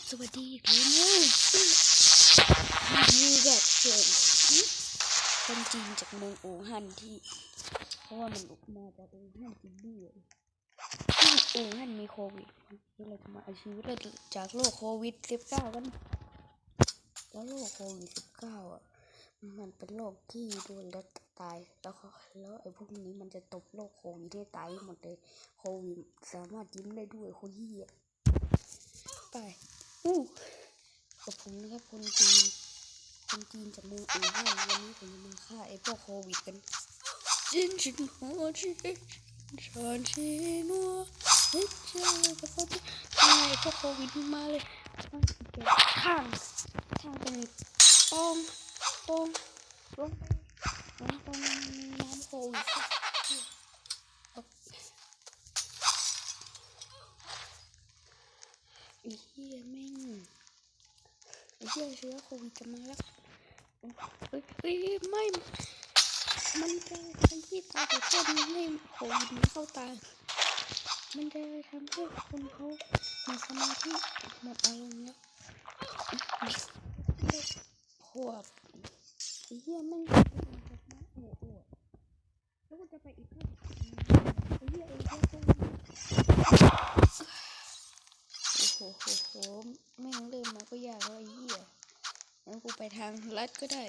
บสวัสดีเลยนะมีแบบเชิญคนจีนจากเมืองอู่ฮั่นที่ เพราะว่ามันมาจากอู่ฮั่นจริงด้วยที่อู่ฮั่นมีโควิดก็เลยจะมาเอาชีวิตเราจากโรคโควิด -19 กันแล้วโรคโควิด -19 อะ มันเป็นโรคที่โดนแล้วตาย แล้วก็แล้วไอ้พวกนี้มันจะตบโรคโควิดให้ตายหมดเลย โควิดสามารถยิ้มได้ด้วยโคตรเหี้ยไป อู้กับผมนะครับคนจีนคนจีนจากเมืองอู่ฮั่นวันนี้ผมจะมาฆ่าไอ้พวกโควิดกันจินจินหัวจินชอนชีนัวเฮ้ยเจ้ากับเขาที่ไอ้พวกโควิดมาเลยข้างข้างเป็นปองปองลงไปลงไปน้ำโควิดไอ้เหี้ยแม่ง ไอ้ เหี้ยเชื้อโควิดจะมาแล้วเฮ้ยเฮ้ยไม่ มันจะทำให้ตาของคนไม่โควิดมันเข้าตา มันจะทำให้คนเขาหมดสมาธิหมดอารมณ์แล้วขวบไอ้เหี้ยแม่งโอ้โหแล้วกูจะไปอีกข้างไอ้เหี้ยไอ้เหี้ยโควิด โอ้โหโหโหแม่งเริ่มมาก็ยากแล้วไอ้เหี้ยงั้นกูไปทางลัดก็ได้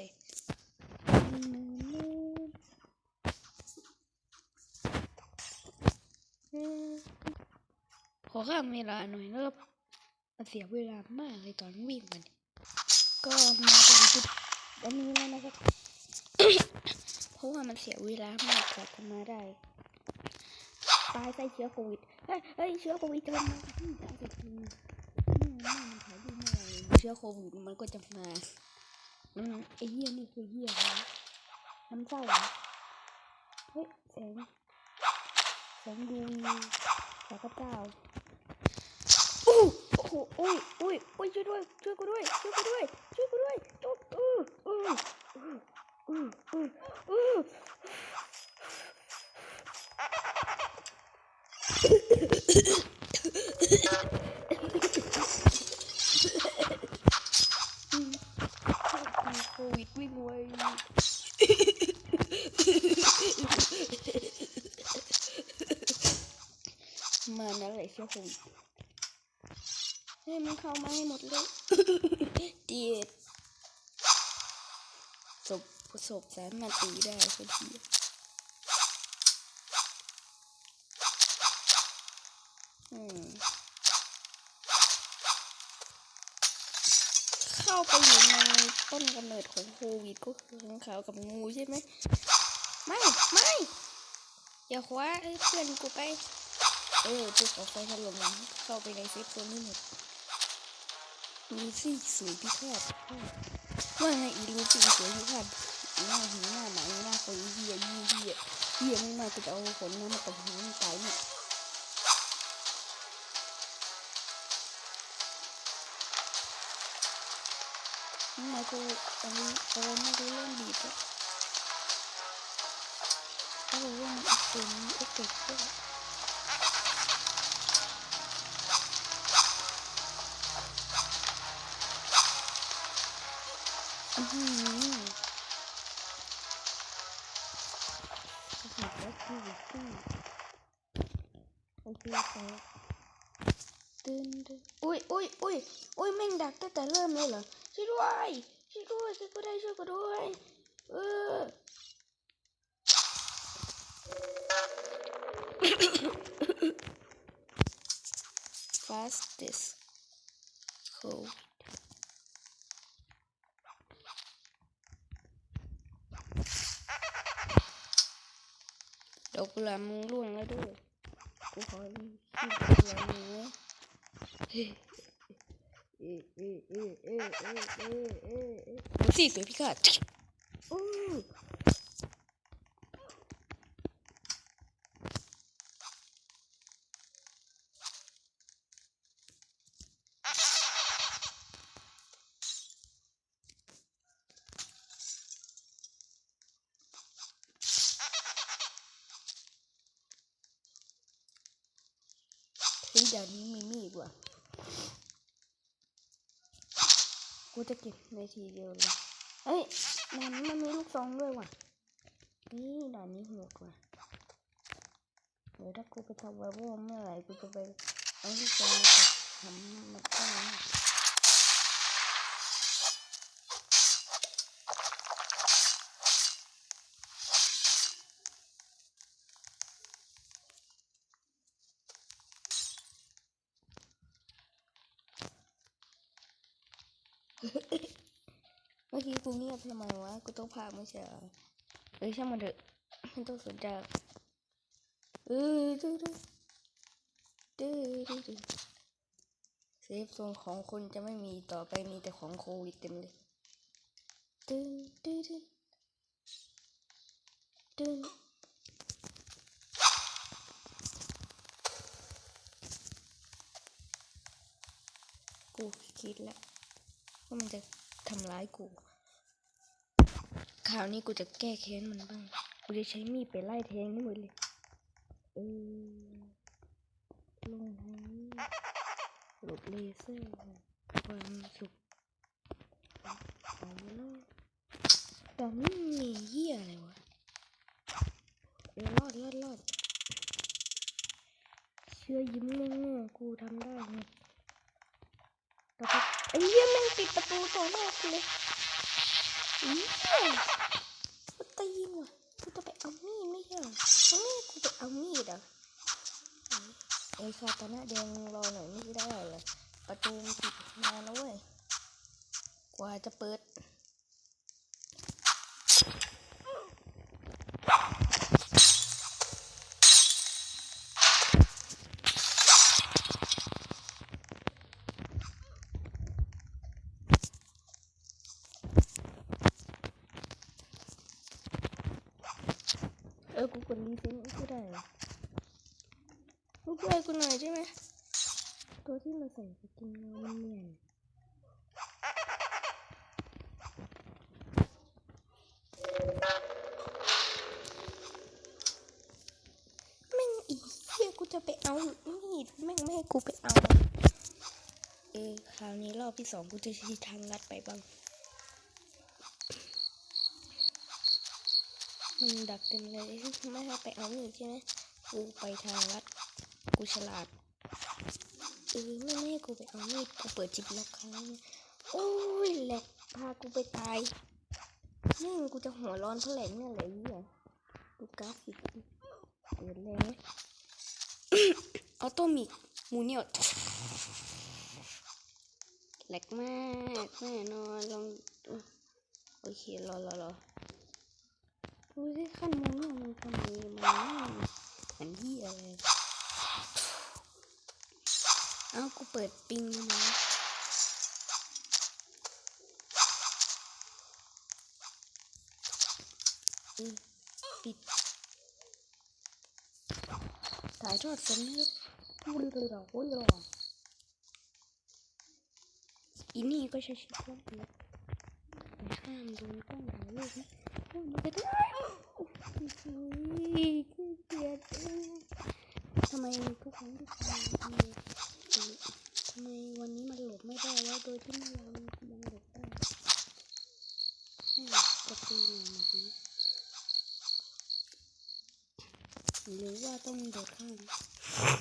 ขอข้ามเวลาหน่อยนะครับมันเสียเวลามากเลยตอนวิ่งมัน ก็มาถึงจุดอันนี้แล้วนะครับ เพราะว่ามันเสียเวลามากกว่าจะมาได้ ตายใส่เชื้อโควิด เฮ้ยเฮ้เชื้อโควิดจะมาที่จะเอาไปกินนี่ มันมันขายดีมากเลยเชื้อโควิดมันก็จะมามันไอ้เหี้ยนี่คือเหี้ยนะน้ำเศร้าเหรอเฮ้ยแสงแสงดูจากพระเจ้าอู้โอ้โหอุ้ยอุ้ยอุ้ยช่วยด้วยช่วยกูด้วยช่วยกูด้วยช่วยกูด้วยช่วยอืออืออืออืออืออือ โควิดวิ่งไวมานั่นแหละ เชื่อโควิดให้มันเข้ามาให้หมดเลยเดียดศพศพสามารถตีได้คนทีอืมเข้าไปอยู่ในต้นกำเนิดของโควิดก็คือข้างขาวกับงูใช่ไหม ไม่ ไม่ อย่าคว้ายเพื่อนกูไป เออจุดออกไฟถล่มเข้าไปในเซฟโซนนี่หมดลูซี่สวยพิฆาตว่าไงอีลูซี่สวยพิฆาตหน้าหิวหน้าหนังหน้าคนเฮียยี่เฮียเฮียไม่มาจะเอาขนน้ำมาตบหัวมันตายเนี่ยทำไมกูตอนนี้ตอนนี้กูเล่นบีบแล้วเขาบอกว่ามันเป็นเอฟเฟกต์ด้วย โอเคไปตื่นตื่นอุ้ยอุ้ยอุ้ยอุ้ยแม่งดักตั้งแต่เริ่มเลยเหรอช่วยด้วยช่วยด้วยช่วยกูได้ช่วยกูด้วยเออ fastest code ดอกกุหลาบมึงร่วงแล้วด้วย Bu halin kullanıyor. Sì, mi piace. Oh. อู้เฮ้ยเดี๋ยวนี้มีมีดว่ะกูจะเก็บในทีเดียวเลยเอ้ยด่านนี้มันมีลูกซองด้วยว่ะ นี่ด่านนี้หดว่ะ เดี๋ยวถ้ากูไปทำไวโวเมื่อไหร่กูจะไปเอาลูกซองมาทำมันก็นะเมื่อกี้กูเงียบทำไมวะ กูต้องพากไม่ใช่เหรอเอ้ยช่างมันเถอะไม่ต้องสนใจเออดื้อดื้อดื้อดื้อดื้อเซฟโซนของคนจะไม่มีต่อไปมีแต่ของโควิดเต็มเลยดื้อดื้อดื้อดื้อกูคิดแล้วว่ามันจะทำร้ายกู คราวนี้กูจะแก้แค้นมันบ้าง กูจะใช้มีดไปไล่แทงนี่หมดเลย เออลงทางนี้หลบเลเซอร์ความสุขเอาแล้วตอนนี้มีเหี้ยอะไรวะรอดรอดรอดเชื่อยิ้มโง่ๆกูทำได้ไงต่ไอ้เหี้ยแม่งปิดประตูต่อหน้ากูเลย กูตีนว่ะกูจะไปเอามีดไม่ใช่เหรอเอามีดกูไปเอามีดอะไอ้ชาตานะแดงรอหน่อยไม่ได้เลยประตูปิดมาแล้วเว้ยกว่าจะเปิดเออกูกดรีเซ็ตกูได้ลูกช่วยกูหน่อยใช่ไหมตัวที่มันใส่สกินเงมันเนียนแม่งอีเหี้ยกูจะไปเอามีดแม่งไม่ให้กูไปเอา เออคราวนี้รอบที่สองกูจะชี้ทางลัดไปบ้าง มันดักเต็มเลยไม่ให้ไปเอามีดใช่ไหมกูไปทางลัดกูฉลาดเออไม่ให้กูไปเอามีดกูเปิดจิบล็อกครั้งนึงโอ้ยแหลกพากูไปตายนี่กูจะหัวร้อนเท่าไหร่เนี่ยแหละเนี่ยดูกราฟิกดิเปิดเลยออโตมิกมูเนียแหลกมากแน่นอนลองโอเครอรอรอ ดูสิขั้นมูเนียมันทำไมมันอันที่อะไรเอ้ากูเปิดปิงมาอืมปิดถ่ายทอดสดนะครับพูดเลยเหรอพูดเลยเหรออีนี่ก็ใช้ชีวิตรอดเลยแต่ห้ามโดนกล้องถ่ายรูปนะ พวกนี้ก็ได้โอ้ยเกียจเองทำไมทุกครั้งที่ทำทำไมทำไมวันนี้มันหลบไม่ได้แล้วโดยที่เมื่อวานมันยังหลบได้ให้กระตีหน่อยหมดนี้หรือว่าต้องโดดข้ามอืม